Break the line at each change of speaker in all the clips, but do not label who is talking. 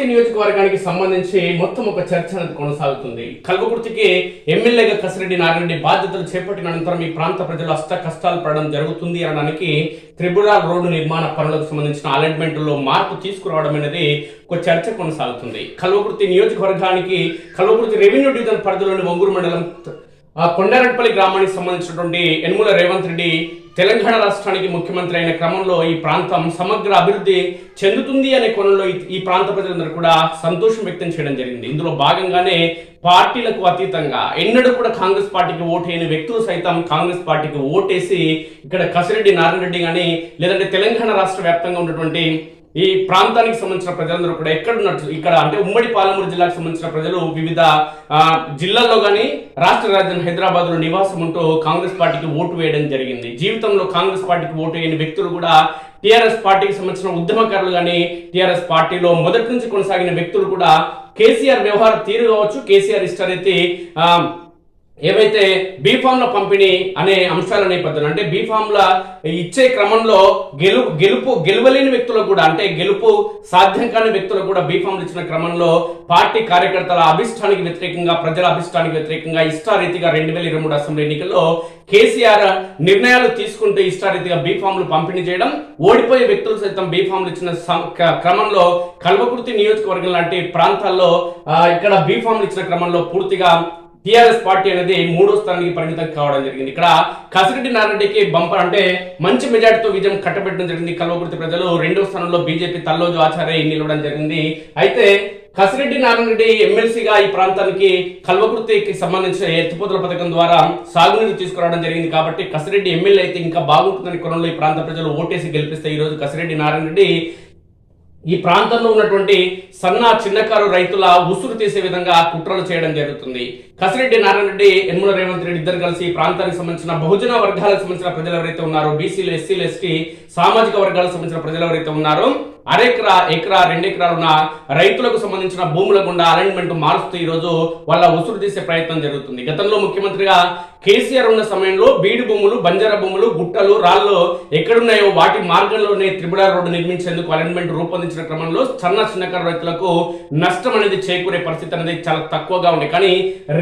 కల్వకుర్తి నియోజకవర్గానికి సంబంధించి మొత్తం ఒక చర్చ అనేది కొనసాగుతుంది. కల్వకుర్తికి ఎమ్మెల్యేగా కసిరెడ్డి నారాయణ బాధ్యతలు చేపట్టిన అనంతరం ఈ ప్రాంత ప్రజలు అష్ట కష్టాలు పడడం జరుగుతుంది అనడానికి త్రిపుర రోడ్డు నిర్మాణ పనులకు సంబంధించిన అలైన్మెంట్లో మార్పు తీసుకురావడం అనేది ఒక చర్చ కొనసాగుతుంది. కల్వకుర్తి నియోజకవర్గానికి కల్వకుర్తి రెవెన్యూ డివిజన్ పరిధిలోని ఒంగూరు మండలం ఆ కొండారెడ్పల్లి గ్రామానికి సంబంధించినటువంటి యనుమల రేవంత్ రెడ్డి తెలంగాణ రాష్ట్రానికి ముఖ్యమంత్రి అయిన క్రమంలో ఈ ప్రాంతం సమగ్ర అభివృద్ధి చెందుతుంది అనే కోణంలో ఈ- ప్రాంత ప్రజలందరూ కూడా సంతోషం వ్యక్తం చేయడం జరిగింది. ఇందులో భాగంగానే పార్టీలకు అతీతంగా ఎన్నడూ కూడా కాంగ్రెస్ పార్టీకి ఓటేయని వ్యక్తులు సైతం కాంగ్రెస్ పార్టీకి ఓటేసి ఇక్కడ కసిరెడ్డి నారాయణ రెడ్డి కానీ లేదంటే తెలంగాణ రాష్ట్ర వ్యాప్తంగా ఉన్నటువంటి ఈ ప్రాంతానికి సంబంధించిన ప్రజలందరూ కూడా ఎక్కడ ఉన్నట్లు ఇక్కడ అంటే ఉమ్మడి పాలమూరు జిల్లాకు సంబంధించిన ప్రజలు వివిధ జిల్లాల్లో కానీ రాష్ట్ర రాజధాని హైదరాబాద్లో నివాసం ఉంటూ కాంగ్రెస్ పార్టీకి ఓటు వేయడం జరిగింది. జీవితంలో కాంగ్రెస్ పార్టీకి ఓటు వేయని వ్యక్తులు కూడా టీఆర్ఎస్ పార్టీకి సంబంధించిన ఉద్యమకారులు కానీ టీఆర్ఎస్ పార్టీలో మొదటి నుంచి కొనసాగిన వ్యక్తులు కూడా కేసీఆర్ వ్యవహార తీరు కావచ్చు కేసీఆర్ ఇష్టారైతే ఏవైతే బీఫామ్ల పంపిణీ అనే అంశాల నేపథ్యంలో అంటే బీఫామ్ల ఇచ్చే క్రమంలో గెలు గెలుపు గెలవలేని వ్యక్తులకు కూడా అంటే గెలుపు సాధ్యం కాని వ్యక్తులకు కూడా బీఫామ్లు ఇచ్చిన క్రమంలో పార్టీ కార్యకర్తల అభిష్టానికి వ్యతిరేకంగా ప్రజల అభిష్టానికి వ్యతిరేకంగా ఇష్టారీతిగా రెండు వేల ఇరవై మూడు అసెంబ్లీ ఎన్నికల్లో కేసీఆర్ నిర్ణయాలు తీసుకుంటూ ఇష్టారీతిగా బీఫామ్లు పంపిణీ చేయడం ఓడిపోయే వ్యక్తులు సైతం బీఫామ్లు ఇచ్చిన సం- క- క్రమంలో కల్వకుర్తి నియోజకవర్గం లాంటి ప్రాంతాల్లో ఇక్కడ బీఫామ్లు ఇచ్చిన క్రమంలో పూర్తిగా టీఆర్ఎస్ పార్టీ అనేది మూడో స్థానానికి పరిమితం కావడం జరిగింది. ఇక్కడ కసిరెడ్డి నారెడ్డికి బంపర్ అంటే మంచి మెజార్టీతో విజయం కట్టబెట్టడం జరిగింది. కల్వకుర్తి ప్రజలు రెండో స్థానంలో బీజేపీ తల్లోజు ఆచార్య నిలవడం జరిగింది. అయితే కసిరెడ్డి నారాయణరెడ్డి ఎమ్మెల్సీగా ఈ ప్రాంతానికి కల్వకుర్తికి సంబంధించిన ఎత్తిపోతుల పథకం ద్వారా సాగునీరు తీసుకురావడం జరిగింది. కాబట్టి కసిరెడ్డి ఎమ్మెల్యే అయితే ఇంకా బాగుంటుందని కొనంలో ఈ ప్రాంత ప్రజలు ఓటేసి గెలిపిస్తే ఈ రోజు కసిరెడ్డి నారాయణరెడ్డి ఈ ప్రాంతంలో ఉన్నటువంటి సన్న చిన్నకారు రైతుల ఉసురు తీసే విధంగా కుట్రలు చేయడం జరుగుతుంది. కసిరెడ్డి నారాయణ రెడ్డి యనమల రేవంత్ రెడ్డి ఇద్దరు కలిసి ఈ ప్రాంతానికి సంబంధించిన బహుజన వర్గాలకు సంబంధించిన ప్రజలు ఎవరైతే ఉన్నారో బీసీలు ఎస్సీలు ఎస్టీ సామాజిక వర్గాలకు సంబంధించిన ప్రజలు ఎవరైతే ఉన్నారో అరెకరా ఎకరా రెండు ఎకరాలు ఉన్న రైతులకు సంబంధించిన భూముల గుండా అలైన్మెంట్ మారుస్తూ ఈ రోజు వాళ్ళ ఉసురు తీసే ప్రయత్నం జరుగుతుంది. గతంలో ముఖ్యమంత్రిగా కేసీఆర్ ఉన్న సమయంలో బీడు భూములు బంజారా భూములు గుట్టలు రాళ్ళు ఎక్కడున్నాయో వాటి మార్గంలోనే త్రిపుర రోడ్డు నిర్మించేందుకు అలైన్మెంట్ రూపొందించిన క్రమంలో చిన్న చిన్నకారు రైతులకు నష్టం అనేది చేకూరే పరిస్థితి అనేది చాలా తక్కువగా ఉంది. కానీ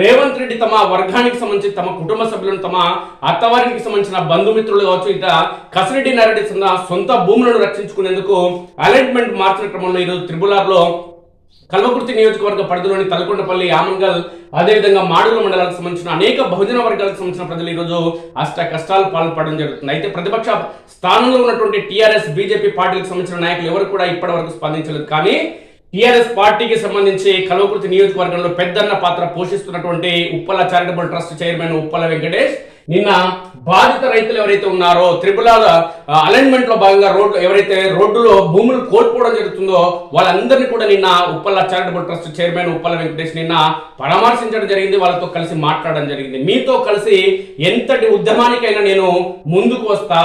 రేవంత్ రెడ్డి తమ వర్గానికి సంబంధించి తమ కుటుంబ సభ్యులను తమ అత్తవారికి సంబంధించిన బంధుమిత్రులు కావచ్చు ఇట కసిరెడ్డి నారెడ్డి సొంత భూములను రక్షించుకునేందుకు అలైన్మెంట్ మార్చిన క్రమంలో ఈరోజు త్రిబులార్లో కల్వకుర్తి నియోజకవర్గ పరిధిలోని తలకొండపల్లి ఆమంగల్ అదేవిధంగా మాడుగుల మండలాలకు సంబంధించిన అనేక బహుజన వర్గాలకు సంబంధించిన ప్రజలు ఈరోజు అష్ట కష్టాలు పాల్పడడం జరుగుతుంది. అయితే ప్రతిపక్ష స్థానంలో ఉన్నటువంటి టీఆర్ఎస్ బీజేపీ పార్టీలకు సంబంధించిన నాయకులు ఎవరు కూడా ఇప్పటి వరకు స్పందించలేదు. కానీ టీఆర్ఎస్ పార్టీకి సంబంధించి కల్వకుర్తి నియోజకవర్గంలో పెద్దన్న పాత్ర పోషిస్తున్నటువంటి Uppala charitable trust chairman Uppala Venkatesh. నిన్న బాధిత రైతులు ఎవరైతే ఉన్నారో త్రిపులాల అలైన్మెంట్లో భాగంగా రోడ్డు ఎవరైతే రోడ్డులో భూములు కోల్పోవడం జరుగుతుందో వాళ్ళందరినీ కూడా నిన్న Uppala charitable trust chairman Uppala Venkatesh నిన్న పరామర్శించడం జరిగింది. వాళ్ళతో కలిసి మాట్లాడడం జరిగింది. మీతో కలిసి ఎంతటి ఉద్యమానికైనా నేను ముందుకు వస్తా.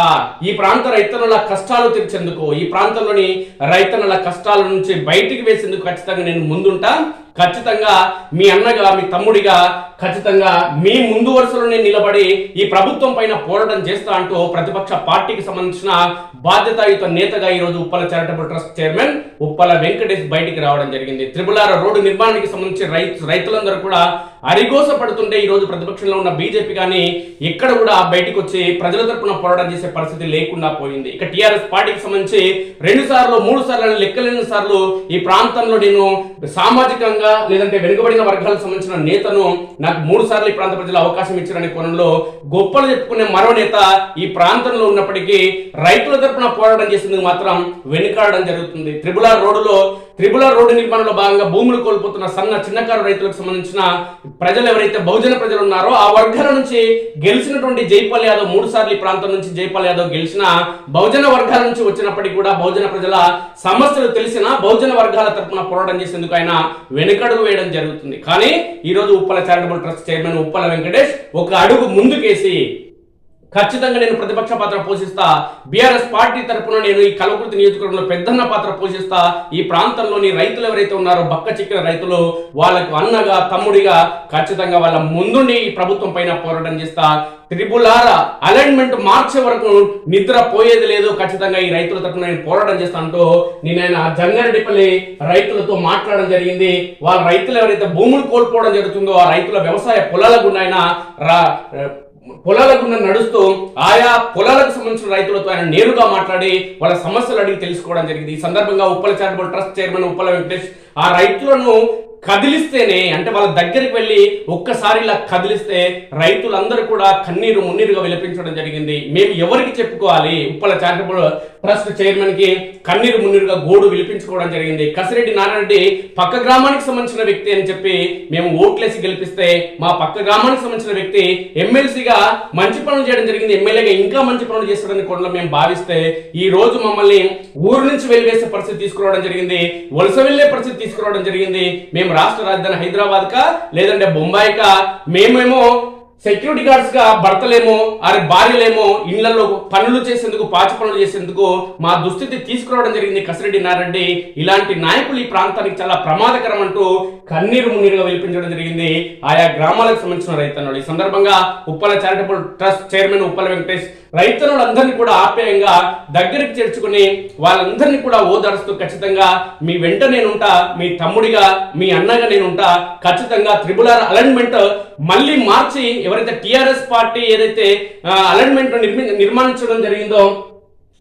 ఈ ప్రాంత రైతన్నుల కష్టాలు తీర్చేందుకు ఈ ప్రాంతంలోని రైతన్నుల కష్టాల నుంచి బయటికి వేసేందుకు ఖచ్చితంగా నేను ముందుంటా. ఖచ్చితంగా మీ అన్నగా మీ తమ్ముడిగా ఖచ్చితంగా మీ ముందు వరుసలోనే నిలబడి ఈ ప్రభుత్వం పైన పోరాటం చేస్తా అంటూ ప్రతిపక్ష పార్టీకి సంబంధించిన బాధ్యతాయుత నేతగా ఈ రోజు Uppala charitable trust chairman Uppala Venkatesh బయటికి రావడం జరిగింది. త్రిపులార రోడ్డు నిర్మాణానికి సంబంధించి రైతు రైతులందరూ కూడా అరిగోస పడుతుంటే ఈ రోజు ప్రతిపక్షంలో ఉన్న బీజేపీ కానీ ఇక్కడ కూడా బయటకు వచ్చి ప్రజల తరపున పోరాటం చేసే పరిస్థితి లేకుండా పోయింది. ఇక టీఆర్ఎస్ పార్టీకి సంబంధించి రెండు సార్లు మూడు సార్లు లెక్కలేని సార్లు ఈ ప్రాంతంలో నేను సామాజికంగా లేదంటే వెనుకబడిన వర్గాలకు సంబంధించిన నేతను నాకు మూడు సార్లు ఈ ప్రాంత ప్రజలు అవకాశం ఇచ్చారనే కోణంలో గొప్పలు చెప్పుకునే మరో నేత ఈ ప్రాంతంలో ఉన్నప్పటికీ రైతుల తరపున పోరాటం చేసేందుకు మాత్రం వెనుకాడడం జరుగుతుంది. త్రిబుల రోడ్డులో త్రిపుల రోడ్డు నిర్మాణంలో భాగంగా భూములు కోల్పోతున్న సన్న చిన్నకారు రైతులకు సంబంధించిన ప్రజలు ఎవరైతే బహుజన ప్రజలు ఉన్నారో ఆ వర్గాల నుంచి గెలిచినటువంటి జైపాల్ యాదవ్ మూడు సార్లు ఈ ప్రాంతం నుంచి జైపాల్ యాదవ్ గెలిచిన బహుజన వర్గాల నుంచి వచ్చినప్పటికీ కూడా బహుజన ప్రజల సమస్యలు తెలిసిన బహుజన వర్గాల తరఫున పోరాటం చేసేందుకు ఆయన వెనుకడుగు వేయడం జరుగుతుంది. కానీ ఈ రోజు Uppala charitable trust chairman Uppala Venkatesh ఒక అడుగు ముందుకేసి ఖచ్చితంగా నేను ప్రతిపక్ష పాత్ర పోషిస్తా. బీఆర్ఎస్ పార్టీ తరపున నేను ఈ కలకృతి నియోజకవర్గంలో పెద్దన్న పాత్ర పోషిస్తా. ఈ ప్రాంతంలోని రైతులు ఎవరైతే ఉన్నారో బక్క చిక్కిన రైతులు వాళ్ళకు అన్నగా తమ్ముడిగా ఖచ్చితంగా వాళ్ళ ముందుండి ఈ ప్రభుత్వం పైన పోరాటం చేస్తా. త్రిపులార అలైన్మెంట్ మార్చే వరకు నిద్ర పోయేది లేదు. ఖచ్చితంగా ఈ రైతుల తరపున నేను పోరాటం చేస్తానంటూ నేను ఆయన జంగారెడ్డిపల్లి రైతులతో మాట్లాడడం జరిగింది. వాళ్ళ రైతులు ఎవరైతే భూములు కోల్పోవడం జరుగుతుందో ఆ రైతుల వ్యవసాయ పొలాల గుండా ఆయన పొలాలకు నడుస్తూ ఆయా పొలాలకు సంబంధించిన రైతులతో ఆయన నేరుగా మాట్లాడి వాళ్ళ సమస్యలు అడిగి తెలుసుకోవడం జరిగింది. ఈ సందర్భంగా Uppala charitable trust chairman Uppala Venkatesh ఆ రైతులను కదిలిస్తేనే అంటే వాళ్ళ దగ్గరికి వెళ్ళి ఒక్కసారి ఇలా కదిలిస్తే రైతులందరూ కూడా కన్నీరు మున్నీరుగా విలపించడం జరిగింది. మేము ఎవరికి చెప్పుకోవాలి? ఉప్పల చారిటబుల్ ట్రస్ట్ చైర్మన్కి కన్నీరు మున్నీరుగా గోడు విలిపించుకోవడం జరిగింది. కసిరెడ్డి నారాయణరెడ్డి పక్క గ్రామానికి సంబంధించిన వ్యక్తి అని చెప్పి మేము ఓట్లేసి గెలిపిస్తే మా పక్క గ్రామానికి సంబంధించిన వ్యక్తి ఎమ్మెల్సీగా మంచి పనులు చేయడం జరిగింది. ఎమ్మెల్యేగా ఇంకా మంచి పనులు చేస్తాడని కూడా మేము భావిస్తే ఈ రోజు మమ్మల్ని ఊరు నుంచి వెలివేసే పరిస్థితి తీసుకురావడం జరిగింది. వలస వెళ్ళే పరిస్థితి తీసుకురావడం జరిగింది. మేము రాష్ట్ర రాజధాని హైదరాబాద్ కా లేదంటే బొంబాయి కా మేమేమో సెక్యూరిటీ గార్డ్స్గా భర్తలేమో అరే భార్యలేమో ఇళ్ళలో పనులు చేసేందుకు పాచి పనులు చేసేందుకు మా దుస్థితి తీసుకురావడం జరిగింది కసిరెడ్డి నారెడ్డి ఇలాంటి నాయకులు ఈ ప్రాంతానికి చాలా ప్రమాదకరం అంటూ కన్నీరు మున్నీరుగా విలిపించడం జరిగింది. ఆయా గ్రామాలకు సంబంధించిన రైతన్నులు. ఈ సందర్భంగా Uppala charitable trust chairman Uppala Venkatesh రైతన్నులందరినీ కూడా ఆప్యాయంగా దగ్గరికి చేర్చుకుని వాళ్ళందరినీ కూడా ఓదారుస్తూ ఖచ్చితంగా మీ వెంట నేనుంటా మీ తమ్ముడిగా మీ అన్నగా నేనుంటా ఖచ్చితంగా త్రిబులర్ అలైన్మెంట్ మళ్ళీ మార్చి ఎవరైతే టిఆర్ఎస్ పార్టీ ఏదైతే అలైన్మెంట్ నిర్మి నిర్మాణించడం జరిగిందో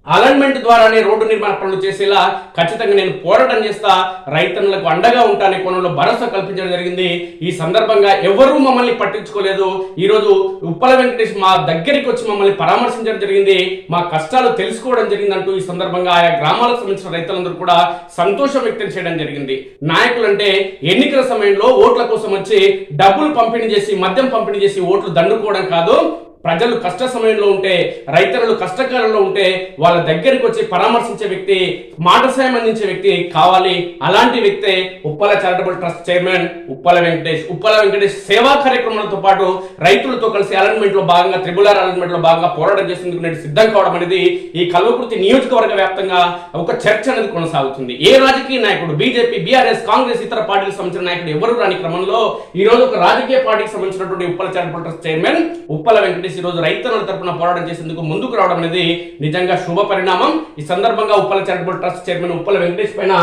అలైన్మెంట్ ద్వారానే రోడ్డు నిర్మాణ పనులు చేసేలా ఖచ్చితంగా నేను పోరాటం చేస్తా రైతన్నులకు అండగా ఉంటానే కోణంలో భరోసా కల్పించడం జరిగింది. ఈ సందర్భంగా ఎవరూ మమ్మల్ని పట్టించుకోలేదు. ఈరోజు ఉప్పల వెంకటేష్ మా దగ్గరికి వచ్చి మమ్మల్ని పరామర్శించడం జరిగింది. మా కష్టాలు తెలుసుకోవడం జరిగిందంటూ ఈ సందర్భంగా ఆయా గ్రామాలకు సంబంధించిన రైతులందరూ కూడా సంతోషం వ్యక్తం చేయడం జరిగింది. నాయకులు అంటే ఎన్నికల సమయంలో ఓట్ల కోసం వచ్చి డబ్బులు పంపిణీ చేసి మద్యం పంపిణీ చేసి ఓట్లు దండుకోవడం కాదు ప్రజలు కష్ట సమయంలో ఉంటే రైతులు కష్టకాలంలో ఉంటే వాళ్ళ దగ్గరికి వచ్చి పరామర్శించే వ్యక్తి మాట సాయం అందించే వ్యక్తి కావాలి. అలాంటి వ్యక్తే Uppala charitable trust chairman Uppala Venkatesh. Uppala Venkatesh సేవా కార్యక్రమాలతో పాటు రైతులతో కలిసి అలైన్మెంట్లో భాగంగా త్రిబులర్ అలైన్మెంట్లో భాగంగా పోరాటం చేసేందుకు నేడు సిద్ధం కావడం అనేది ఈ కల్వకుర్తి నియోజకవర్గ వ్యాప్తంగా ఒక చర్చ అనేది కొనసాగుతుంది. ఏ రాజకీయ నాయకుడు బీజేపీ బీఆర్ఎస్ కాంగ్రెస్ ఇతర పార్టీలకు సంబంధించిన నాయకుడు ఎవరు రాని క్రమంలో ఈ రోజు ఒక రాజకీయ పార్టీకి సంబంధించినటువంటి Uppala charitable trust chairman Uppala Venkatesh చేసి రోజు రైతుల తరపున పోరాటం చేసేందుకు ముందుకు రావడం అనేది నిజంగా శుభ పరిణామం. ఈ సందర్భంగా Uppala charitable trust chairman Uppala Venkatesh పైన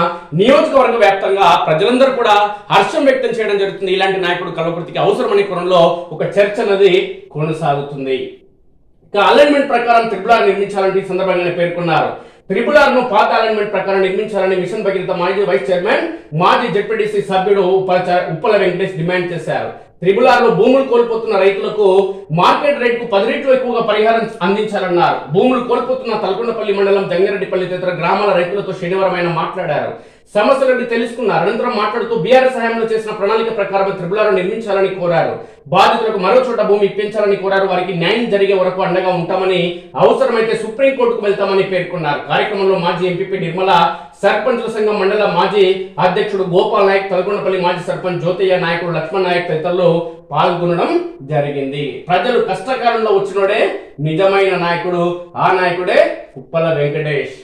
నియోజకవర్గ వ్యాప్తంగా ప్రజలందరూ కూడా హర్షం వ్యక్తం చేయడం జరుగుతుంది. ఇలాంటి నాయకుడు కలవకృతికి అవసరమనే కోణంలో ఒక చర్చ అనేది కొనసాగుతుంది. ఇక అలైన్మెంట్ ప్రకారం త్రిపుల నిర్మించాలంటే ఈ సందర్భంగా పేర్కొన్నారు. త్రిపులార్ను పాత అలైన్మెంట్ ప్రకారం నిర్మించాలని మిషన్ భగీరథ మాజీ వైస్ చైర్మన్ మాజీ జెడ్పీటీసీ సభ్యుడు ఉప్పల ఉప్పల వెంకటేష్ డిమాండ్ చేశారు. త్రిపులార్లో భూములు కోల్పోతున్న రైతులకు మార్కెట్ రేట్కు పది రెట్లు ఎక్కువగా పరిహారం అందించాలన్నారు. భూములు కోల్పోతున్న తలకొండపల్లి మండలం జంగారెడ్డిపల్లి తదితర గ్రామాల రైతులతో శనివారం ఆయన మాట్లాడారు. సమస్యలను తెలుసుకున్నారు. అనంతరం మాట్లాడుతూ బీఆర్ఎస్ హయాంలో చేసిన ప్రణాళిక ప్రకారం త్రిపులారం నిర్మించాలని కోరారు. బాధితులకు మరో చోట భూమి ఇప్పించాలని కోరారు. వారికి న్యాయం జరిగే వరకు అండగా ఉంటామని అవసరమైతే సుప్రీంకోర్టుకు వెళ్తామని పేర్కొన్నారు. కార్యక్రమంలో మాజీ ఎంపీపీ నిర్మల సర్పంచుల సంఘం మండల మాజీ అధ్యక్షుడు గోపాల్ నాయక్ తలకొండపల్లి మాజీ సర్పంచ్ జ్యోతయ్య నాయకుడు లక్ష్మణ్ నాయక్ తదితరులు పాల్గొనడం జరిగింది. ప్రజలు కష్టకాలంలో వచ్చినోడే నిజమైన నాయకుడు. ఆ నాయకుడే ఉప్పల వెంకటేష్.